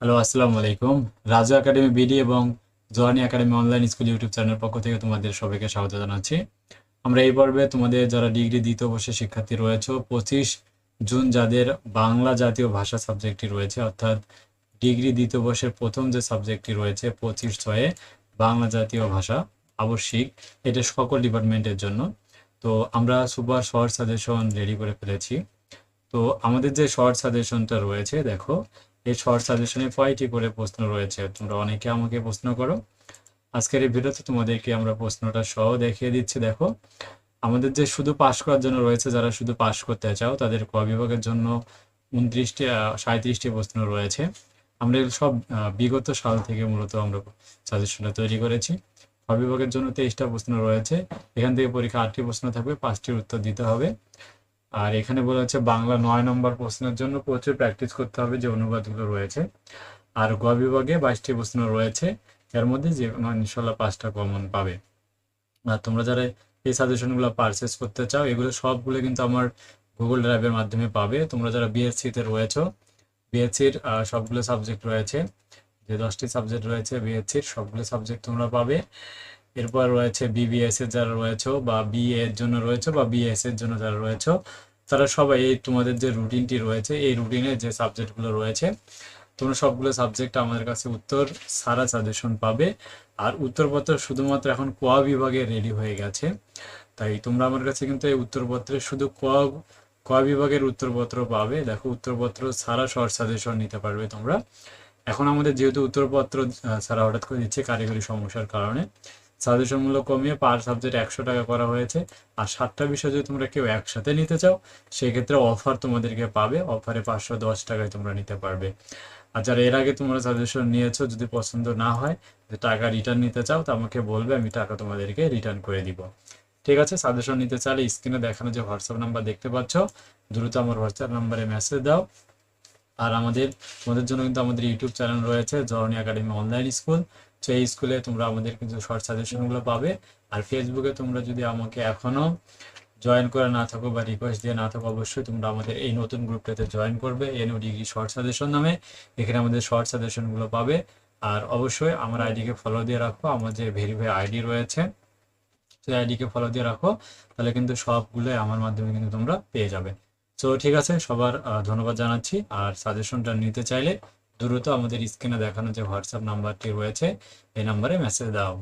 Hello, আসসালামু আলাইকুম। Raju academy BD এবং জোয়ানি academy online school YouTube channel পক্ষ থেকে তোমাদের সবাইকে স্বাগত জানাচ্ছি। আমরা এই পর্বে তোমাদের যারা ডিগ্রি দ্বিতীয় বর্ষের শিক্ষার্থী রয়েছে, পঁচিশ জুন যাদের বাংলা জাতীয় ভাষা সাবজেক্টটি রয়েছে, অর্থাৎ ডিগ্রি দ্বিতীয় বর্ষের প্রথম যে সাবজেক্টটি রয়েছে, পঁচিশ ছয়ে বাংলা জাতীয় ভাষা আবশ্যিক, এটা সকল ডিপার্টমেন্টের জন্য। তো আমরা সুপার শর্ট সাজেশন রেডি করে ফেলেছি। তো আমাদের যে শর্ট সাজেশনটা রয়েছে, দেখো এই শর্ট সাজেশনে কয়টি করে প্রশ্ন রয়েছে, তোমরা অনেকে আমাকে প্রশ্ন করো। আজকের এই ভিডিওতে তোমাদেরকে আমরা প্রশ্নটা সহ দেখিয়ে দিচ্ছি, দেখো। আমাদের যে শুধু পাশ করার জন্য রয়েছে, যারা শুধু পাশ করতে চাও, তাদের ক বিভাগের জন্য উনত্রিশটি সাঁত্রিশটি প্রশ্ন রয়েছে। আমরা সব বিগত সাল থেকে মূলত আমরা সাজেশনটা তৈরি করেছি। ক বিভাগের জন্য তেইশটা প্রশ্ন রয়েছে। এখান থেকে পরীক্ষা আটটি প্রশ্ন থাকবে, পাঁচটির উত্তর দিতে হবে। আর এখানে বলা হচ্ছে বাংলা নয় নম্বর প্রশ্নের জন্য প্রচুর প্র্যাকটিস করতে হবে যে অনুবাদগুলো রয়েছে। আর গ বিভাগে বাইশটি প্রশ্ন রয়েছে, এর মধ্যে যে ইনশাল্লাহ পাঁচটা কমন পাবে। আর তোমরা যারা এই সাজেশনগুলো পারচেস করতে চাও, এগুলো সবগুলো কিন্তু আমার গুগল ড্রাইভের মাধ্যমে পাবে। তোমরা যারা বিএসসিতে রয়েছো বিএসসির সবগুলো সাবজেক্ট রয়েছে। যে দশটি সাবজেক্ট রয়েছে বিএসসির সবগুলো সাবজেক্ট তোমরা পাবে। এরপর রয়েছে বিবিএস এর যারা রয়েছে বা বিএ এর জন্য রয়েছে বা বিএস এর জন্য যারা রয়েছে, তারা সবাই এই তোমাদের যে রুটিনটি রয়েছে, এই রুটিনে যে সাবজেক্টগুলো রয়েছে, তোমরা সবগুলো সাবজেক্ট আমাদের কাছে উত্তর সারা সাজেশন পাবে। আর উত্তরপত্র শুধুমাত্র এখন ক বিভাগে রেডি হয়ে গেছে। তাই তোমরা আমার কাছে কিন্তু এই উত্তরপত্রে শুধু ক ক বিভাগের উত্তরপত্র পাবে। দেখো উত্তরপত্র সারা শর্ট সাজেশন নিতে পারবে তোমরা। এখন আমাদের যেহেতু উত্তরপত্র সারা হঠাৎ করে দিচ্ছে কারিগরি সমস্যার কারণে সাজেশন মূল্য কমিয়ে পার সাবজেক্ট একশো টাকা করা হয়েছে। আর সাতটা বিষয় যদি তোমরা কেউ একসাথে নিতে চাও, সেক্ষেত্রে অফার তোমাদেরকে পাবে। অফারে পাঁচশো দশ টাকায় তোমরা নিতে পারবে। আর যারা এর আগে তোমরা সাজেশন নিয়েছো, যদি পছন্দ না হয়, যে টাকা রিটার্ন নিতে চাও, তো আমাকে বলবে, আমি টাকা তোমাদেরকে রিটার্ন করে দিব। ঠিক আছে সাজেশন নিতে চাইলে স্ক্রিনে দেখানো যে হোয়াটসঅ্যাপ নাম্বার দেখতে পাচ্ছ, দ্রুত আমার হোয়াটসঅ্যাপ নাম্বারে মেসেজ দাও। আর আমাদের, তোমাদের জন্য কিন্তু আমাদের ইউটিউব চ্যানেল রয়েছে জরনি একাডেমি অনলাইন স্কুল তো এই স্কুলে তোমরা আমাদের কিন্তু শর্ট সাজেশনগুলো পাবে। আর ফেসবুকে তোমরা যদি আমাকে এখনও জয়েন করে না থাকো বা রিকোয়েস্ট দিয়ে না থাকো, অবশ্যই তোমরা আমাদের এই নতুন গ্রুপটাতে জয়েন করবে এনও ডিগ্রি শর্ট সাজেশন নামে। এখানে আমাদের শর্ট সাজেশনগুলো পাবে। আর অবশ্যই আমার আইডিকে ফলো দিয়ে রাখো। আমার যে ভেরিফাই আইডি রয়েছে, সেই আইডিকে ফলো দিয়ে রাখো। তাহলে কিন্তু সবগুলোই আমার মাধ্যমে কিন্তু তোমরা পেয়ে যাবে। তো ঠিক আছে, সবার ধন্যবাদ জানাচ্ছি। আর সাজেশনটা নিতে চাইলে দ্রুত আমাদের স্ক্রিনে দেখানো যে হোয়াটসঅ্যাপ নাম্বারটি রয়েছে এই নাম্বারে মেসেজ দাও।